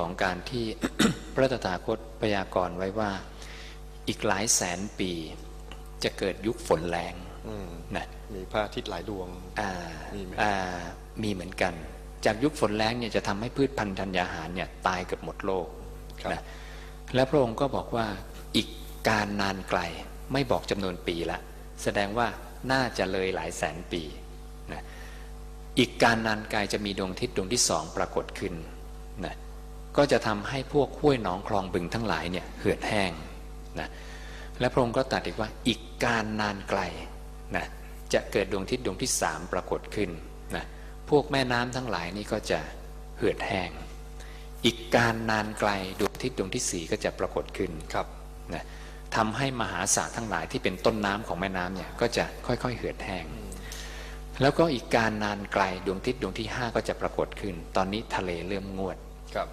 ของการที่พระตถาคตพยากรณ์ไว้ว่าอีกหลายแสนปีจะเกิดยุคฝนแรงอืมนะมีพระอาทิตย์หลายดวงอ่ามีไหมอ่ามีเหมือนกัน จากยุคฝนแรงเนี่ยจะทำให้พืชพันธุ์ธัญญาหารเนี่ยตายเกือบหมดโลกครับนะและพระองค์ก็บอกว่าอีกการนานไกลไม่บอกจำนวนปีละ แสดงว่าน่าจะเลยหลายแสนปีนะอีกการนานไกลจะมีดวงอาทิตย์ดวงที่สองปรากฏขึ้นนะ ก็จะทำให้พวกห้วยหนองคลองบึงทั้งหลายเนี่ยเหือดแห้งนะและพระองค์ก็ตรัสอีกว่าอีกการนานไกลนะจะเกิดดวงทิตย์ดวงที่สามปรากฏขึ้นนะพวกแม่น้ำทั้งหลายนี่ก็จะเหือดแห้ง อีกการนานไกลดวงทิตย์ดวงที่สี่ก็จะปรากฏขึ้นครับนะทำให้มหาสาทั้งหลายที่เป็นต้นน้ำของแม่น้ำเนี่ยก็จะค่อยๆเหือดแห้ง แล้วก็อีกการนานไกลดวงทิตย์ดวงที่ห้าก็จะปรากฏขึ้น ตอนนี้ทะเลเริ่มงวดครับ